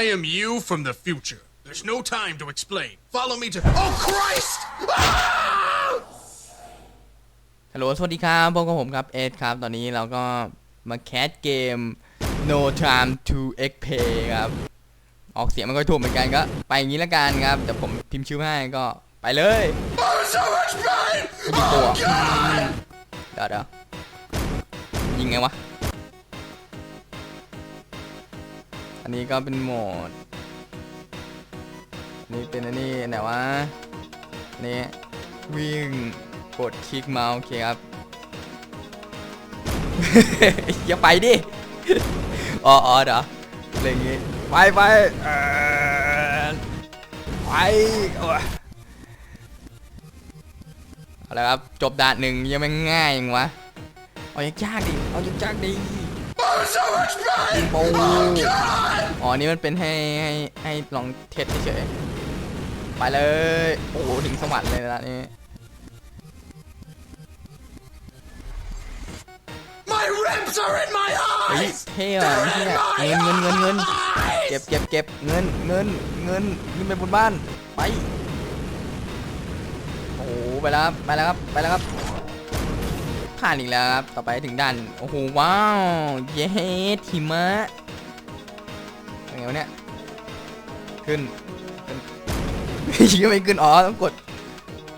I am you from the future. There's no time to explain. Follow me to. Oh Christ! Ah! ฮัลโหล สวัสดีครับพบกับผมครับ เอสครับ ตอนนี้เราก็มาแคสเกม No Time to X Pay ครับ ออกเสียงมันก็ถูกเหมือนกันก็ ไปอย่างนี้ละกันครับเดี๋ยวผมพิมพ์ชื่อให้ก็ไปเลย Oh, so much pain! ไม่ยิงตัว Oh God! เดี๋ยวเดี๋ยวยิงไงวะ อันนี้ก็เป็นโหมดนนี้เป็นอันนี้ไหนวะอันนี่วิ่งกดคลิกเมาส์โอเคครับอย่าไปดิ อ๋ออ๋อเดี๋ยวอะไรอย่างงี้ ไปไปไปอ้ยเอาละครับ จบด่านหนึ่งยังไม่ง่ายยังวะ เอายากๆดิ เอายากๆดิ so much pain! โอ้ Oh God! อ๋อนี่มันเป็นให้ให้ให้ลองเทสเฉยๆไปเลย โอ้โหถึงสวรรค์เลยนะนี่ My ribs are in my เฮ้ย eyes! เท่อะเฮียเงินเงินเงินเงินเก็บเก็บเก็บเงินเงินเงินขึ้นไปบนบ้านไป โอ้โหไปแล้วครับไปแล้วครับไปแล้วครับ ผ่านอีกแล้วครับ ต่อไปถึงด่านโอ้โหว้าว เย้หิมะเป็นไงวะเนี่ยขึ้นขึ้นยังไม่ขึ้น อ๋อ ต้องกด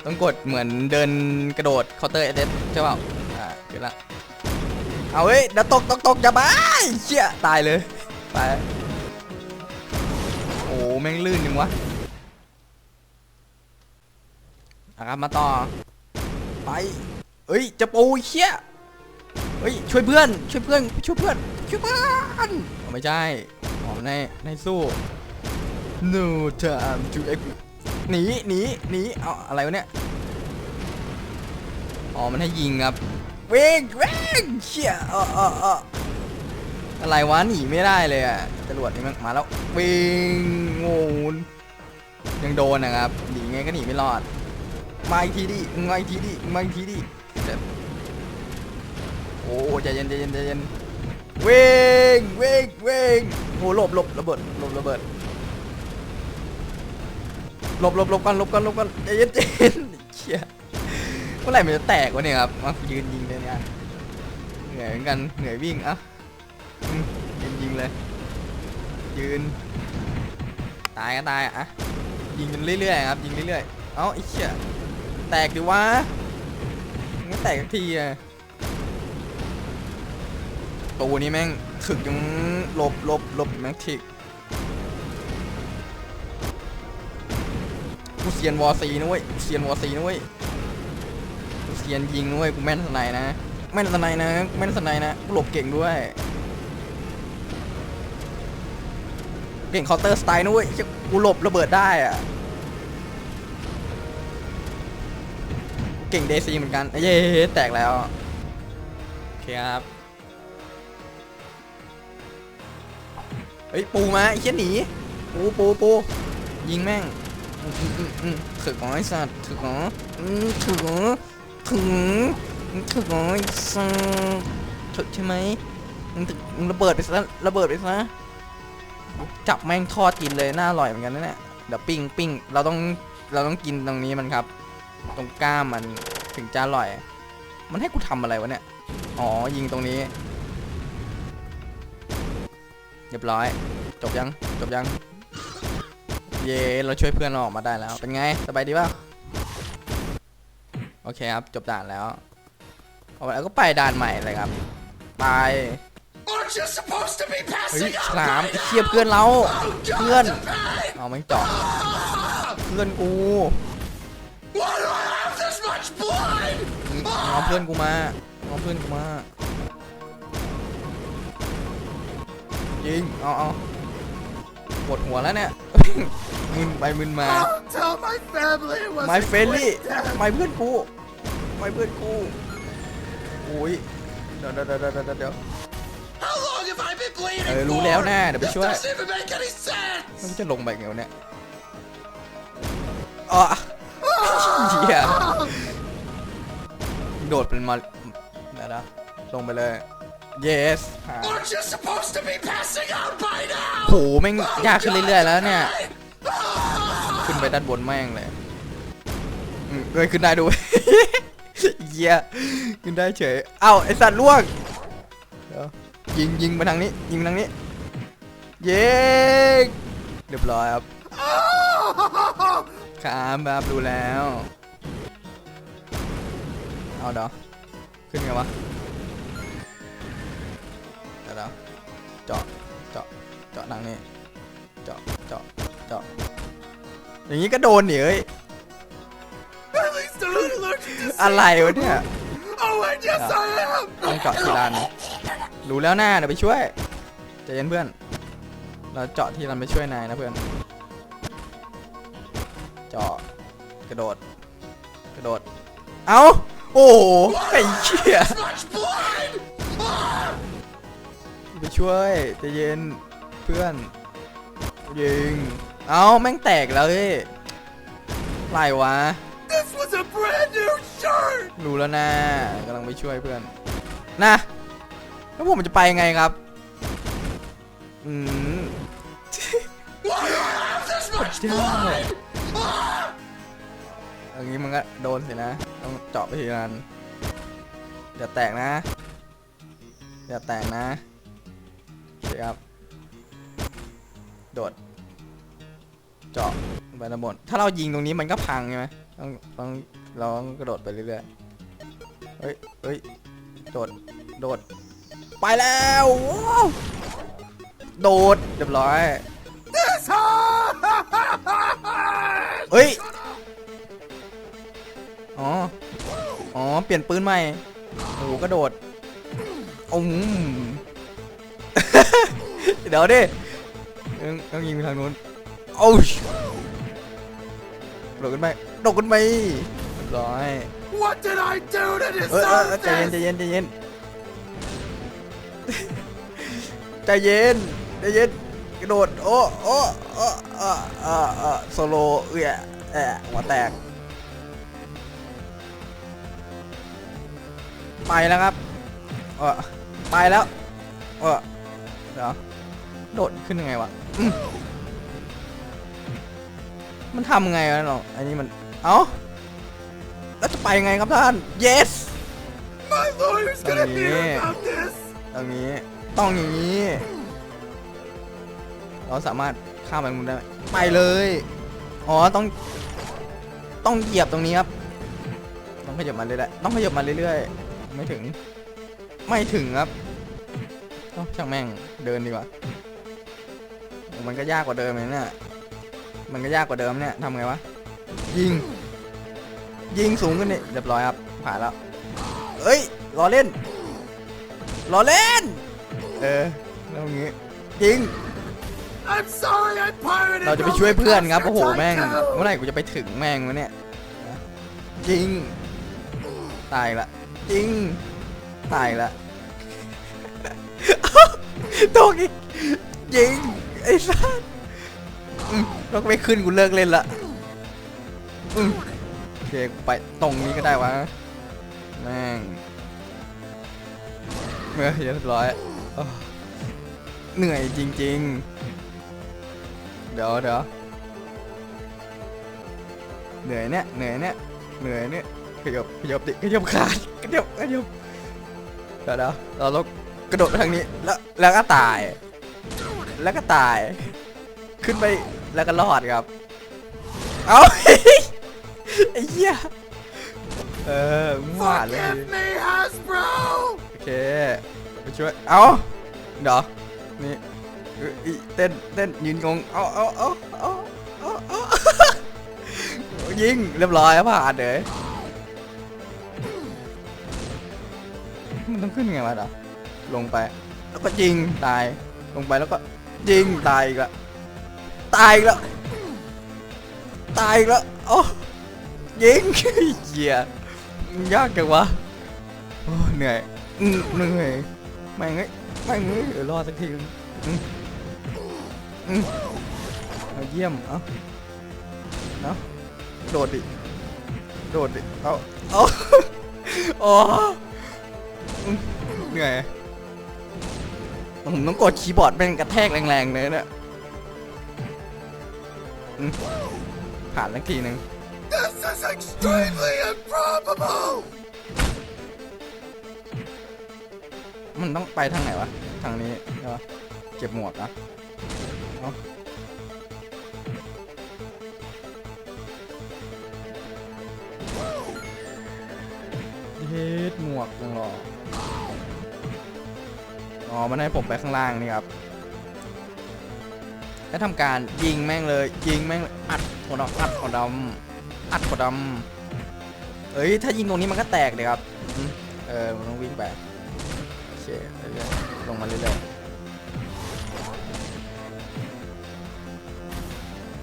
ต้องกดเหมือนเดินกระโดดเคาน์เตอร์เอสใช่เปล่า อ่าขึ้นละ เอาเฮ้ยเดี๋ยวตกตกตกอย่าบ้าเชี่ยตายเลยไปโอ้แม่งลื่นยังวะอะครับมาต่อ ไป เอ้ยจะปูเชี่ยเฮ้ยช่วยเพื่อนช่วยเพื่อนช่วยเพื่อนช่วยเพื่อนอไม่ใช่อ๋อในในสู้ no time to ex หนีหนีหนีเอาอะไรวะเนี่ยอ๋อมันให้ยิงครับเว้งเว้งเชี่ยเออเออเอออะไรวะหนีไม่ได้เลยอะจรวดนี่มันมาแล้วเว้งโงูยังโดนนะครับหนีไงก็หนีไม่รอดมาอีกทีดิมาอีกทีดิมาอีกทีดิ โอ้ใจเย็นใจเย็นใจเย็นเว้งเว้งเว้งโอ้หลบหลบระเบิดหลบระเบิดหลบหลบหลบกันหลบกันหลบกันใจเย็นใจเย็นเชี่ยเมื่อไหร่มันจะแตกวะเนี่ยครับมายืนยิงเลยเนี่ยเหนื่อยเหมือนกันเหนื่อยวิ่งอะยืนยิงเลย ยืน ตายก็ตายอะยิงกันเรื่อยๆครับยิงเรื่อยๆเอ้าไอ้เชี่ยแตกดิวะ ไม่แตกสักทีอะตัวนี้แม่งถึกยังหลบหลบหลบแม็กทิกกูเซียนวอร์ซีนะเว้ยกูเซียนวอร์ซีนะเว้ยกูเซียนยิงนะเว้ยกูแม่นสไนด์นะแม่นสไนด์นะแม่นสไนด์นะกูหลบเก่งด้วยเก่งเคาน์เตอร์สไตล์นะเว้ยกูหลบระเบิดได้อะ เก่งเดซีเหมือนกันเย้แตกแล้ว โอเคครับ เฮ้ย ปูมาไอ้เชี่ยหนี ปูปูปูยิงแม่งอืมอืมอืมอืมถึกอไอ้สัตว์ถึกเหรออืมถึกเหรอถึงถึกเหรอไอ้สัตว์ถึกใช่ไหมมึงถึกมึงระเบิดไปซะระเบิดไปซะจับแม่งทอดกินเลยน่าอร่อยเหมือนกันนะเนี่ยเดี๋ยวปิ้งปิ้งเราต้องเราต้องกินตรงนี้มันครับ ตรงกล้ามมันถึงจะอร่อย มันให้กูทำอะไรวะเนี่ย อ๋อ ยิงตรงนี้ เรียบร้อย จบยัง จบยัง เย่เราช่วยเพื่อนเราออกมาได้แล้ว เป็นไง สบายดีป่ะโอเคครับ จบด่านแล้ว เอาแล้วก็ไปด่านใหม่เลยครับ ไป Aren't you supposed to be เฮ้ย passing ฉ out? ลาม right ไอ้เชียเพื่อนเรา Oh, เพื่อน God, the pain! เอาไม่งเจาะเพื่อนกู เอาเพื่อนกูมาเอาเพื่อนกูมายิงเอาเอาปวดหัวแล้วเนี่ยมึนไปมึนมา I'll tell my family it was ไม่เฟรนลี่ไม่เพื่อนกูไม่เพื่อนกูโอ้ยเดี๋ยวเดี๋ยวเดี๋ยวเดี๋ยวเดี๋ยว How long have I been bleeding เออรู้แล้วนะเดี๋ยวไป This ช่วย doesn't even make any sense. มันจะลงไปไงวะเนี่ยอ๋อเหี้ย โดดเป็นมาเดี๋ยวนะลงไปเลย yes ผ่าน Aren't you supposed to be passing out by now? โหแม่งยากขึ้นเรื่อยๆแล้วเนี่ย ขึ้นไปด้านบนแม่งเลยอืมเอ้ยขึ้นได้ด้วยเหี้ยขึ้นได้เฉย เอ้าไอสัตว์ล่วงเดี๋ยวยิงยิงไปทางนี้ ยิงไปทางนี้ เย้เรียบร้อยครับครับครับดูแล้ว เอาเดี๋ยวขึ้นไงวะเดี๋ยวเดี๋ยวเจาะเจาะเจาะทางนี้เจาะเจาะเจาะอย่างนี้ก็โดนดิเอ้ย At least I'm allergic to อะไรวะเนี่ย Oh, and yes, I am! ต้องเจาะทีละอันรู้แล้วหน้าเดี๋ยวไปช่วยใจเย็นเพื่อน เราเจาะทีละอันไปช่วยนายนะเพื่อน เจาะกระโดด กระโดด เอา โอ้โหไอ้เชี่ย Much blood! ไปช่วยใจเย็นเพื่อนยิงเอาแม่งแตกแล้วเฮ้ยไรวะ This was a brand new shirt! รู้แล้วนะกำลังไปช่วยเพื่อนนะแล้วผมจะไปยังไงครับอืม Why do I have this much Damn. blood? อย่างนี้มันก็โดนสินะ ต้องเจาะไปทีละอันอย่าแตกนะ อย่าแตกนะโอเคครับ โดด เจาะไปทั้งหมดถ้าเรายิงตรงนี้มันก็พังใช่ไหมต้องต้องเราต้องกระโดดไปเรื่อยๆเฮ้ยเฮ้ยโดด โดด ไปแล้วโดดเรียบร้อยเฮ้ย อ๋อ อ๋อ เปลี่ยนปืนใหม่ โอ้โหกระโดดอืมเดี๋ยวดิต้องต้องยิงไปทางนู้นโอ้ยโดดขึ้นไปโดดขึ้นไปเรียบร้อย What did I do to เออเออ deserve เออใจเย็นใจ this? เย็นใจเย็นใจเย็นใจเย็นกระโดดโอ้โอ้โอ้เออเออเออโซโลเอื้อแอะหัวแตก ไปแล้วครับเออไปแล้วเออเดี๋ยวโดดขึ้นยังไงวะอืมมันทำไงวะน้องอันนี้มัน เอ้าแล้วจะไปยังไงครับท่าน yes My lawyer's gonna Oh, hear yeah. about this! ตรงนี้ ต้องอย่างนี้ เราสามารถข้ามไปมุมได้ไหมไปเลย อ๋อ ต้อง ต้องเหยียบตรงนี้ครับ ต้องขยับมาเรื่อยๆต้องขยับมาเรื่อยๆ ไม่ถึง ไม่ถึงครับเอ้าช่างแม่งเดินดีกว่าโอ้มันก็ยากกว่าเดิมเลยเนี่ยมันก็ยากกว่าเดิมเนี่ยทำไงวะ ยิง ยิงสูงขึ้นนี่เรียบร้อยครับ ผ่านแล้วเอ้ยล้อเล่นล้อเล่น เออแล้วอย่างงี้ยิง I'm sorry I pirated เราจะไปช่วยเพื่อนครับ Roman โอ้โห Tycoon. แม่งเมื่อไหร่กูจะไปถึงแม่งวะเนี่ยยิงตายละ ยิง ตายละตกอีกยิง ไอ้สัสอืมเราไม่ขึ้นกูเลิกเล่นละอืมโอเคกูไปตรงนี้ก็ได้วะ แม่งเมื่อเรียบร้อยโอ้เหนื่อยจริง ๆ เดี๋ยวเดี๋ยวเหนื่อยเนี่ยเหนื่อยเนี่ยเหนื่อยเนี่ย ขยับขยับดิขยับขาดขยับขยับเดี๋ยวเดี๋ยวเราต้องกระโดดไปทางนี้แล้วแล้วก็ตาย แล้วก็ตาย ขึ้นไปแล้วก็รอดครับ เอาไอ้เหี้ยเออมั่วเลย Forgive me, Hasbro! โอเคไปช่วยเอาเดี๋ยวนี่เอ้ยอีเต้นเต้นยืนงงเอาเอาเอาเอาเอาเอายิงเรียบร้อยผ่านเลย มันต้องขึ้นไงวะเดี๋ยวลงไป แล้วก็ยิงตาย ลงไปแล้วก็ยิงตายอีกละตายอีกแล้ว ตายอีกแล้วโอ้ยิงเหี้ยมันยากจังวะโอ้เหนื่อยอืมเหนื่อยแม่งเอ้ยแม่งเอ้ยเดี๋ยวรอสักทีนึงอืมอืมเอาเยี่ยม เอ้าเนาะโดดดิ โดดดิ เอ้าเอ้าอ้อืม เหนื่อยผมต้องกดคีย์บอร์ดเป็นกระแทกแรงๆเลยเนี่ยอืมผ่านแล้วทีหนึ่ง This is extremely improbable! มันต้องไปทางไหนวะ ทางนี้ใช่ปะเก็บหมวกนะเอาเฮ็ดหมวกจังหรอ อ๋อ มันให้ผมไปข้างล่างนี่ครับ แล้วทำการยิงแม่งเลย ยิงแม่งเลยอัดหัวดำอัดหัวดำอัดหัวดำเอ้ย ถ้ายิงตรงนี้มันก็แตกเลยครับอืมเออมันต้องวิ่งไปโอเคเรื่อยๆลงมาเรื่อย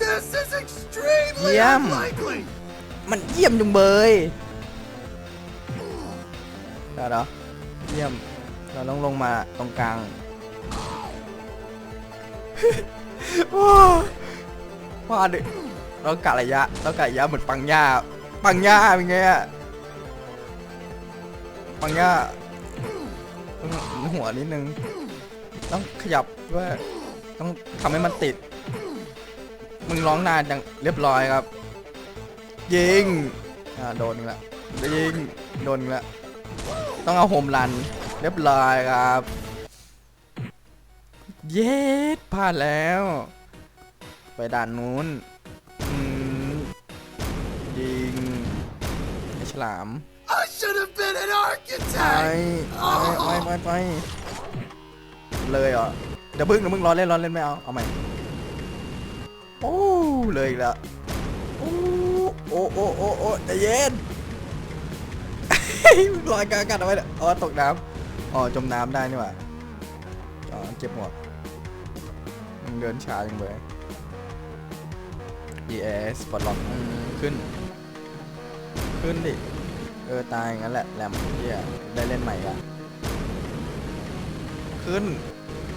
This is extremely Yum. unlikely! ๆมันเยี่ยมจุงเบยได้เหรอเยี่ยม เราต้องลงมาตรงกลางโอ้พลาดดิเรากะระยะเรากะระยะเหมือนปังย่าปังย่าเป็นไงอะปังย่าต้องหัวนิดนึง ต้องขยับด้วยต้องทำให้มันติด มึงร้องนานจังเรียบร้อยครับ ยิง อ่าโดนอีกแล้วยิง โดนอีกแล้วต้องเอาโฮมรัน เรียบร้อยครับ เย็ดพลาดแล้ว ไปด่านนู้นอืมยิงไอ้ฉลาม I should have been an ไป architect! ไปไปไปไปเลยเหรอ เดี๋ยวพึ่งเดี๋ยวพึ่งรอเล่นรอเล่นไม่เอา เอาใหม่ โอ้เลยอีกแล้วโอ้โอ้โอ้โอ้โอ้ใจเย็นลอยกลางอากาศเอาไว้เนี่ยอ๋อตกน้ำ อ๋อจมน้ำได้นี่หว่าอ๋อเจ็บหัวมึงเดินช้าจังเลย ES ปลดล็อกอืมขึ้น ขึ้นดิ เออ ตายอย่างนั้นแหละแหลมเฮียได้เล่นใหม่ละขึ้น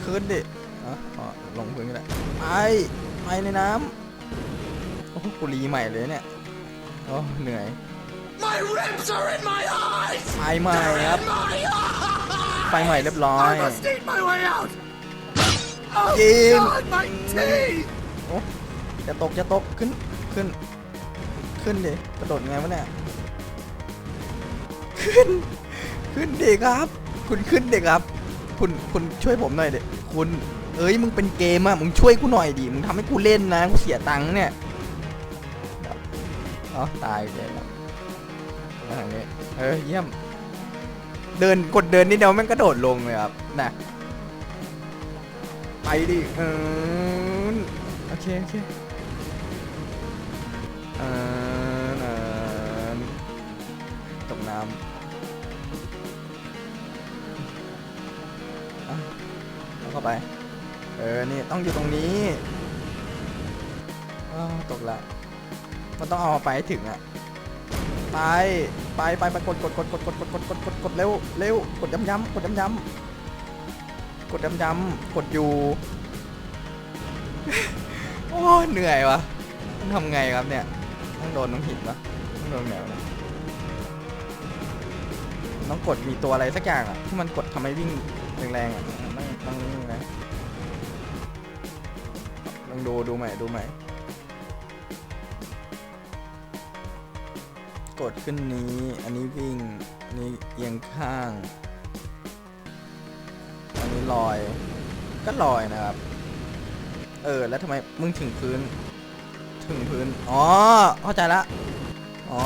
ขึ้นดิอ๋ออ๋อลงพื้นก็ได้ไปไปในน้ำโอ้โหกูรีใหม่เลยเนี่ย โอ้ เหนื่อย My ribs are in my eyes! ไฟใหม่ครับ In my eyes! ไฟใหม่เรียบร้อย I must eat my way out! Oh Jim. God, my teeth! โอ้จะตกจะตกขึ้นขึ้น ขึ้นดิกระโดดไงวะเนี่ยขึ้น ขึ้นดิครับ คุณขึ้นดิครับ คุณคุณช่วยผมหน่อยดิคุณ เอ้ยมึงเป็นเกมอะมึงช่วยกูหน่อยดิมึงทำให้กูเล่นนะกูเสียตังค์เนี่ยอ๋อตายเลยครับมาทางนี้เออเยี่ยม เดินกดเดินนิดเดียวแม่งกระโดดลงเลยครับนะไปดิเออโอเคโอเคเออเออตกน้ำอะเอาเข้าไป เออ นี่ต้องอยู่ตรงนี้อ้าวตกละ มันต้องเอาไปให้ถึงอะ ไปไปไปไปกดกดกดกดกดกดกดกดกดกดเร็วเร็วกดย้ำย้ำกดย้ำย้ำกดย้ำย้ำกดอยู่โอ้เหนื่อยวะต้องทำไงครับเนี่ยต้องโดนต้องหินปะต้องโดนแนวนะต้องกดมีตัวอะไรสักอย่างอะที่มันกดทำให้วิ่งแรงๆอะต้องต้องนี่ไงลองดูดูใหม่ดูใหม่ กดขึ้นนี้ อันนี้วิ่ง อันนี้เอียงข้าง อันนี้ลอย ก็ลอยนะครับ เออ แล้วทำไมมึงถึงพื้น ถึงพื้น อ๋อ เข้าใจละ อ๋อ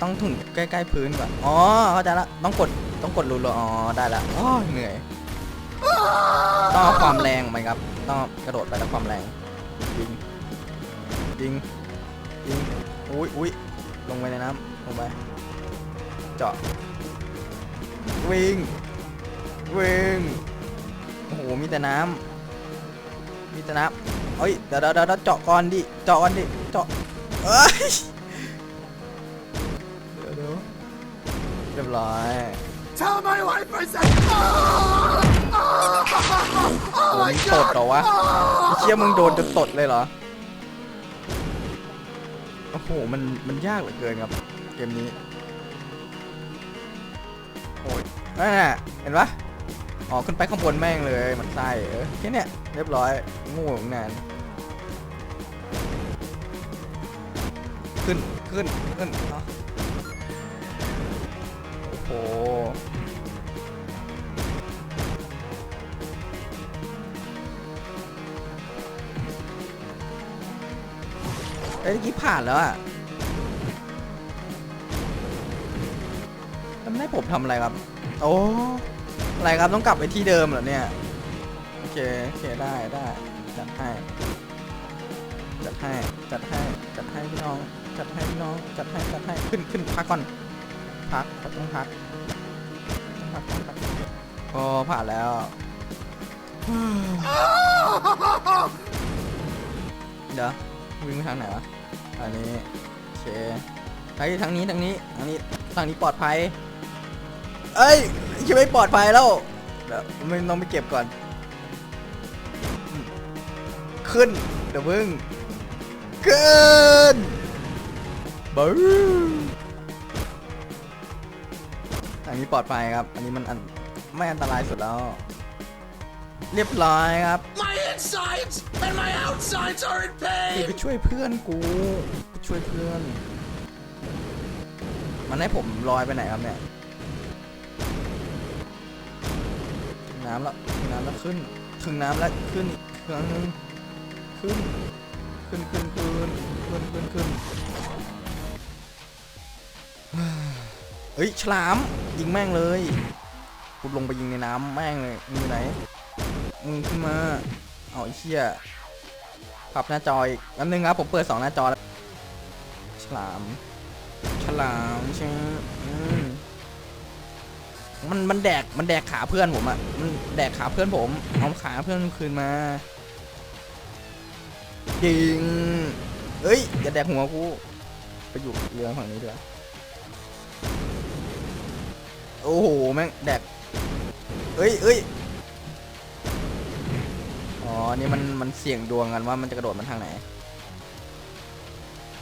ต้องถึงใกล้ๆพื้นก่อน อ๋อ เข้าใจละ ต้องกด ต้องกดรัวๆอ๋อ ได้ละอ๋อเหนื่อย ต้องเอาความแรงไหมครับ ต้องกระโดดไปแล้วความแรง ยิง ยิง ยิงอุ้ยอุ้ย ลงไปในน้ำลงไป เจาะ วิ่ง วิ่ง โอ้โห มีแต่น้ำ มีแต่น้ำเฮ้ย เดี๋ยวเดี๋ยวเดี๋ยวเจาะก่อนดิ เจาะก่อนดิ เจาะเอ้ยเดี๋ยวเดี๋ยวเรียบร้อย Tell my wife I said. Oh, oh, โอ้ oh มึ my งตดเหรอวะไอ้เชี่ยมึงโดนจนตดเลยเหรอ โอ้โหมันมันยากเหลือเกินครับ เกมนี้โอ้ยนั่นน่ะเห็นปะอ๋อขึ้นไปข้างบนแม่งเลยมันไส้เออแค่เนี้ยเรียบร้อยโง่งานขึ้นขึ้นขึ้นเอาโอ้โห เอ้ยเมื่อกี้ผ่านแล้วอะแล้วไม่ให้ผมทำอะไรครับ โอ้อะไรครับต้องกลับไปที่เดิมเหรอเนี่ย โอเค โอเค ได้ได้จัดให้ จัดให้ จัดให้ จัดให้พี่น้อง จัดให้พี่น้อง จัดให้ จัดให้ ขึ้นขึ้นพักก่อน พักต้องพักต้องพักต้องพักโอ้ผ่านแล้ว เดี๋ยว วิ่งไปทางไหนวะอันนี้โอเคไปทางนี้ทางนี้ทางนี้ทางนี้ปลอดภัย เอ้ยยังไม่ปลอดภัยแล้วเดี๋ยวไม่ต้องไปเก็บก่อน ขึ้น เดี๋ยวพึ่งขึ้นบู๊อันนี้ปลอดภัยครับ อันนี้มันอันไม่อันตรายสุดแล้ว เรียบร้อยครับ My insides and my outsides are in นี่ pain! ไปช่วยเพื่อนกูไปช่วยเพื่อน มันให้ผมลอยไปไหนครับเนี่ย ถึงน้ำแล้วถึงน้ำแล้วขึ้น ถึงน้ำแล้วขึ้นอีกครั้งหนึงขึ้น ขึ้นขึ้นขึ้นขึ้นขึ้นขึ้นเฮ้ยฉลามยิงแม่งเลยกูลงไปยิงในน้ำแม่งเลยมึงอยู่ไหน มึงขึ้นมา เอาไอ้เชี่ยปรับหน้าจออีกอันนึงครับผมเปิดสองหน้าจอแล้ว ฉลาม ฉลามใช่มอืมมันมันแดกมันแดกขาเพื่อนผมอะมันแดกขาเพื่อนผมเอาขาเพื่อนคืนมาจริงเอ้ยอย่าแดกหัวกูไปอยู่เรือฝั่งนี้ดีกว่าโอ้โหแม่งแดกเอ้ยเอ้ย อ๋อ นี่มันมันเสี่ยงดวงกันว่ามันจะกระโดดมันทางไหน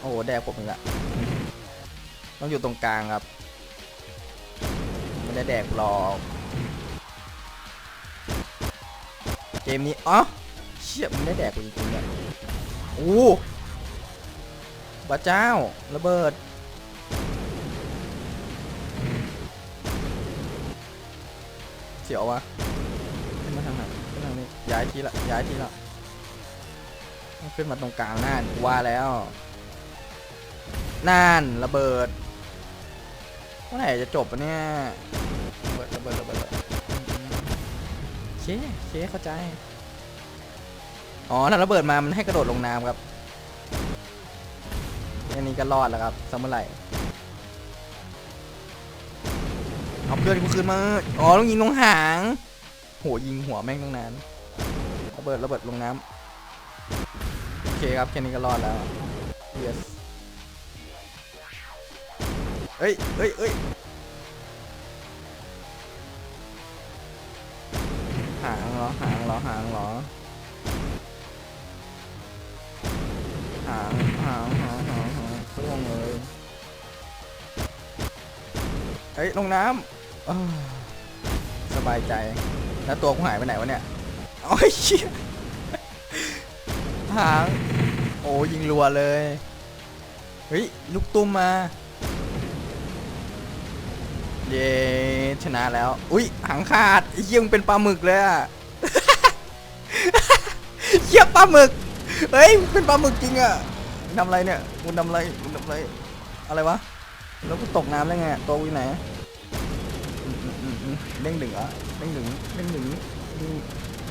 โอ้โหแดกผมอีกละต้องอยู่ตรงกลางครับ ไม่ได้แดกหรอกเกมนี้อ๋อเชี่ยมันได้แดกกูจริงๆเนี่ยโอ้พระเจ้าระเบิดเสียววะ ย้ายทีละย้ายทีละขึ้นมาตรงกลางน่านกูว่าแล้วน่านระเบิดเมื่อไหร่จะจบปะเนี่ยระเบิดระเบิดระเบิดเบิดโอเคเคเข้าใจอ๋อถ้าระเบิดมามันให้กระโดดลงน้ำครับอันนี้ก็รอดแล้วครับสมัยไหร่เอาเพื่อนกูคืนมา อ๋อต้องยิงลงหาง โหยิงหัวแม่งตั้งนาน บิดระเบิดลงน้ำโอเคครับแค่นี้ก็รอดแล้ว yes เอ้ยเอ้ยเอ้ยหางเหรอหางเหรอหางเหรอหางหางหางหางหางล่วงเลยเฮ้ยลงน้ำเอ้อสบายใจ แล้วตัวกูหายไปไหนวะเนี่ย โอ้ยเชี่ยหางโอ้ยิงรัวเลย เฮ้ย ลูกตุ้มมา เย้ชนะแล้ว อุ้ยหางขาดเหี้ยมึงเป็นปลาหมึกเลยอะเหี้ยปลาหมึก เฮ้ย เป็นปลาหมึกจริงอะทำอะไรเนี่ยมึงทำอะไรมึงทำอะไร อะไรวะ แล้วกูตกน้ำได้ไงตัวกูอยู่ไหนอืมอืมอืมอืมเด้งดึงเด้งดึง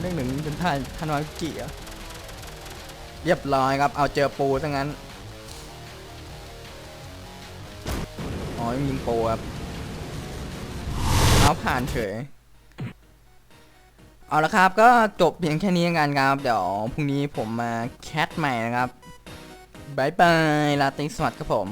เด้งดึงเด้งดึงเป็นท่านท่านวากิเหรอเรียบร้อยครับ เอาเจอปูซะงั้น อ๋อยิงปูครับ เอาผ่านเฉย เอาละครับก็จบเพียงแค่นี้กันครับ เดี๋ยวพรุ่งนี้ผมมาแคทใหม่นะครับบายบายลาตรีสวัสดครับผม